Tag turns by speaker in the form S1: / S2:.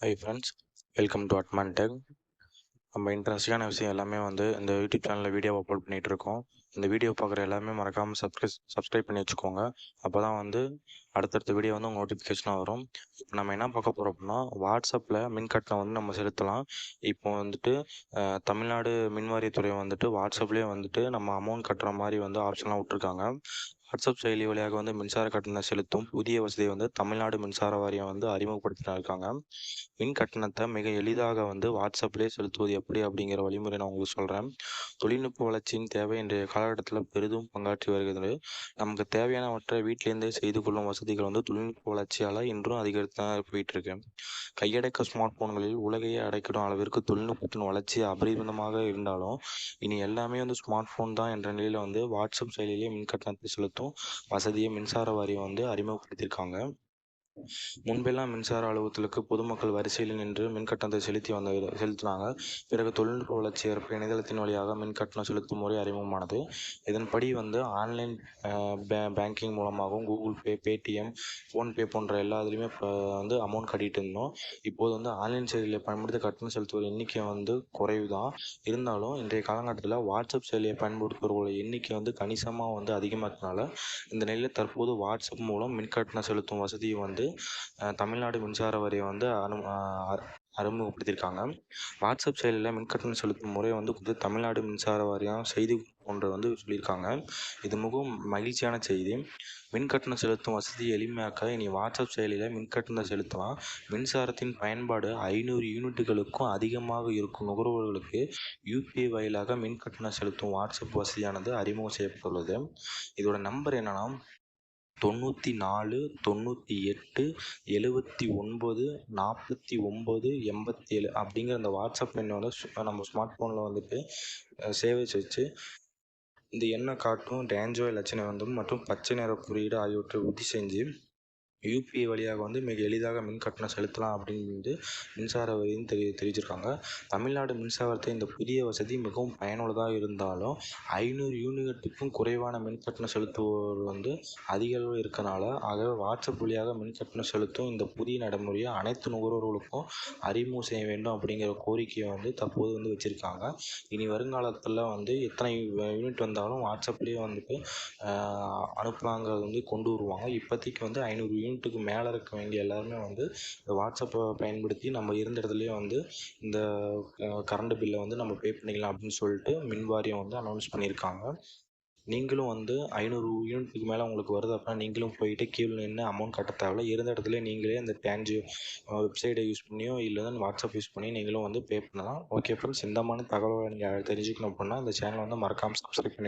S1: Hi friends welcome to Atman tech நம்ம இன்ட்ரெஸ்டிங்கான விஷயம் எல்லாமே வந்து இந்த யூடியூப் சேனலில் வீடியோ அப்லோட் பண்ணிகிட்டு இருக்கோம். இந்த வீடியோ பார்க்குற எல்லாமே மறக்காமல் சப்ஸ்கிரைப் சப்ஸ்கிரைப் பண்ணி வச்சுக்கோங்க. அப்போ தான் வந்து அடுத்தடுத்த வீடியோ வந்து உங்கள் நோட்டிஃபிகேஷனாக வரும். இப்போ நம்ம என்ன பார்க்க போகிறோம் அப்படின்னா வாட்ஸ்அப்பில் மின் கட்டணம் வந்து நம்ம செலுத்தலாம். இப்போ வந்துட்டு தமிழ்நாடு மின்வாரியத்துறை வந்துட்டு வாட்ஸ்அப்லேயே வந்துட்டு நம்ம அமௌண்ட் கட்டுற மாதிரி வந்து ஆப்ஷன்லாம் விட்ருக்காங்க வாட்ஸ்அப் செயலி வழியாக வந்து மின்சார கட்டணம் செலுத்தும் புதிய வசதியை வந்து தமிழ்நாடு மின்சார வாரியம் வந்து அறிமுகப்படுத்திட்டு இருக்காங்க மின் கட்டணத்தை மிக எளிதாக வந்து வாட்ஸ்அப்லேயே செலுத்துவது எப்படி அப்படிங்கிற வழிமுறை நான் உங்களுக்கு சொல்கிறேன் தொழில்நுட்ப வளர்ச்சியின் தேவை இன்றைய காலகட்டத்தில் பெரிதும் பங்காற்றி வருகிறது. நமக்கு தேவையானவற்றை வீட்டிலேருந்தே செய்து கொள்ளும் வசதிகள் வந்து தொழில்நுட்ப வளர்ச்சியால் இன்றும் அதிகரித்து தான் போயிட்டு இருக்கு. கையடக்க ஸ்மார்ட் போன்களில் உலகையே அடைக்கிடும் அளவிற்கு தொழில்நுட்பத்தின் வளர்ச்சி அபரிமிதமாக இருந்தாலும் இனி எல்லாமே வந்து ஸ்மார்ட் ஃபோன் தான் என்ற நிலையில் வந்து வாட்ஸ்அப் செயலிலேயே மின் கட்டணத்தை செலுத்தும் வசதியை மின்சார வாரியம் வந்து அறிமுகப்படுத்தியிருக்காங்க. முன்பெல்லாம் மின்சார அலுவலகத்திற்கு பொதுமக்கள் வரிசையில் நின்று மின் கட்டணத்தை செலுத்தி வந்த செலுத்தினாங்க. பிறகு தொழில்நுட்ப வளர்ச்சி ஏற்ப இணையதளத்தின் வழியாக மின் கட்டணம் செலுத்தும் முறை அறிமுகமானது. இதன்படி வந்து ஆன்லைன் பேங்கிங் மூலமாகவும் கூகுள் பே பேடிஎம் ஃபோன்பே போன்ற எல்லா இதுலேயுமே இப்போ வந்து அமௌண்ட் கட்டிகிட்டு இருந்தோம். இப்போது வந்து ஆன்லைன் செயலியை பயன்படுத்தி கட்டணம் செலுத்துவோர் எண்ணிக்கை வந்து குறைவு தான் இருந்தாலும் இன்றைய காலகட்டத்தில் வாட்ஸ்அப் செயலியை பயன்படுத்துபவர்களோட எண்ணிக்கை வந்து கணிசமாக வந்து அதிகமாக இருக்கனால இந்த நிலையில் தற்போது வாட்ஸ்அப் மூலம் மின் கட்டணம் செலுத்தும் வசதியை வந்து தமிழ்நாடு மின்சார வாரியம் வந்து அனு அறிமுகப்படுத்தியிருக்காங்க. வாட்ஸ்அப் செயலியில் மின் கட்டணம் செலுத்தும் முறை வந்து குறித்து தமிழ்நாடு மின்சார வாரியம் செய்தி ஒன்று வந்து சொல்லியிருக்காங்க. இது மிகவும் மகிழ்ச்சியான செய்தி. மின் கட்டணம் செலுத்தும் வசதியை எளிமையாக்க இனி வாட்ஸ்அப் செயலியில் மின் கட்டணம் செலுத்தலாம். மின்சாரத்தின் பயன்பாடு ஐநூறு யூனிட்டுகளுக்கும் அதிகமாக இருக்கும் நுகர்வோர்களுக்கு யூபிஐ வாயிலாக மின் கட்டணம் செலுத்தும் வாட்ஸ்அப் வசதியானது அறிமுகம் செய்யப்பட்டுள்ளது. இதோட நம்பர் என்னன்னா தொண்ணூற்றி நாலு தொண்ணூற்றி எட்டு எழுவத்தி ஒன்பது நாற்பத்தி ஒம்பது எண்பத்தி ஏழு அப்படிங்கிற அந்த வாட்ஸ்அப் எண்ணோட நம்ம ஸ்மார்ட் ஃபோனில் வந்துட்டு சேவிச்சு வச்சு இந்த எண்ணை காட்டும் டேஞ்சோ இலச்சினை வந்து மற்றும் பச்சை நிற குறியீடு ஆகியவற்றை உறுதி செஞ்சு யூபிஐ வழியாக வந்து மிக எளிதாக மின் கட்டணம் செலுத்தலாம் அப்படின்னு வந்து மின்சார வாரியம் தெரி தெரிவிச்சிருக்காங்க. தமிழ்நாடு மின்சாரத்தை இந்த புதிய வசதி மிகவும் பயனுள்ளதாக இருந்தாலும் ஐநூறு யூனிட்டுக்கும் குறைவான மின் கட்டணம் செலுத்துவோர் வந்து அதிக அளவில் இருக்கனால ஆகவே வாட்ஸ்அப் வழியாக மின் கட்டணம் செலுத்தும் இந்த புதிய நடைமுறையை அனைத்து நுகர்வோர்களுக்கும் அறிமுகம் செய்ய வேண்டும் அப்படிங்கிற கோரிக்கையை வந்து தற்போது வந்து வச்சுருக்காங்க. இனி வருங்காலத்தில் வந்து எத்தனை யூனிட் வந்தாலும் வாட்ஸ்அப்லேயே வந்துட்டு அனுப்பலாங்கிறது வந்து கொண்டு வருவாங்க. இப்போதைக்கு வந்து ஐநூறு யூனிட்டுக்கு மேலே இருக்க வேண்டிய எல்லாருமே வந்து இந்த வாட்ஸ்அப்பை பயன்படுத்தி நம்ம இருந்த இடத்துலையே வந்து இந்த கரண்ட் பில்லை வந்து நம்ம பே பண்ணிக்கலாம் அப்படின்னு சொல்லிட்டு மின் வாரியம் வந்து அனௌன்ஸ் பண்ணியிருக்காங்க. நீங்களும் வந்து ஐநூறு யூனிட்டுக்கு மேலே உங்களுக்கு வருது அப்படின்னா நீங்களும் போயிட்டு கீழே நின்று அமௌண்ட் கட்ட தேவையில்ல. இருந்த இடத்துல நீங்களே அந்த டேஞ்சு வெப்சைட்டை யூஸ் பண்ணியோ இல்லைன்னா வாட்ஸ்அப் யூஸ் பண்ணி நீங்களும் வந்து பே பண்ணலாம். ஓகே ஃப்ரெண்ட்ஸ் இந்த மாதிரி தகவலை நீங்கள் தெரிஞ்சுக்கணும் அப்படின்னா இந்த சேனலை வந்து மறக்காமல் சப்ஸ்கிரைப் பண்ணி